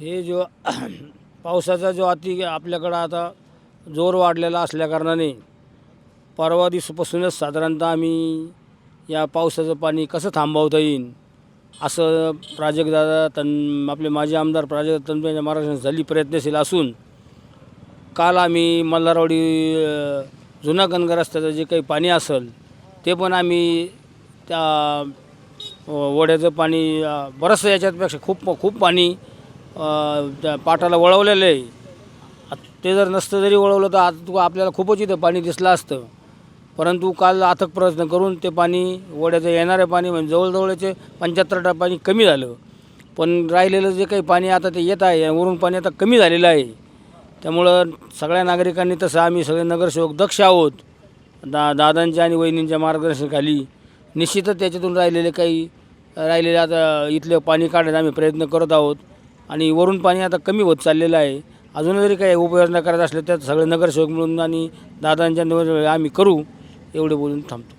हे जो पावसाचा जो अति आपल्याकडं आता जोर वाढलेला असल्याकारणाने परवा दिवसापासूनच साधारणतः आम्ही या पावसाचं पाणी कसं थांबवता येईल असं प्राजक्तदादा तन आपले माजी आमदार प्राजक्त तनपेंच्या महाराष्ट्राने झाली प्रयत्नशील असून काल आम्ही मल्हारवाडी जुना कनगर रस्त्याचं जे काही पाणी असेल ते पण आम्ही त्या ओढ्याचं पाणी बरंचसं याच्यापेक्षा खूप खूप पाणी पाटाला वळवलेलं आहे. ते जर नसतं जरी वळवलं तर आता आपल्याला खूपच इथं पाणी दिसलं असतं. परंतु काल अथक प्रयत्न करून ते पाणी वड्याचं येणारं पाणी म्हणजे जवळजवळचे पंच्याहत्तर टक्के पाणी कमी झालं. पण राहिलेलं जे काही पाणी आता ते येत आहे वरून पाणी आता कमी झालेलं आहे. त्यामुळं सगळ्या नागरिकांनी तसं आम्ही सगळे नगरसेवक दक्ष आहोत. दा दादांच्या आणि वहिनींच्या मार्गदर्शनाखाली निश्चितच त्याच्यातून राहिलेले काही राहिलेले आता इथलं पाणी काढण्याचा आम्ही प्रयत्न करत आहोत. आणि वरून पाणी आता कमी होत चाललेलं आहे. अजून जरी काही उपाययोजना करायचं असल्या तर सगळे नगरसेवक मिळून आणि दादांच्या आम्ही करू एवढे बोलून थांबतो.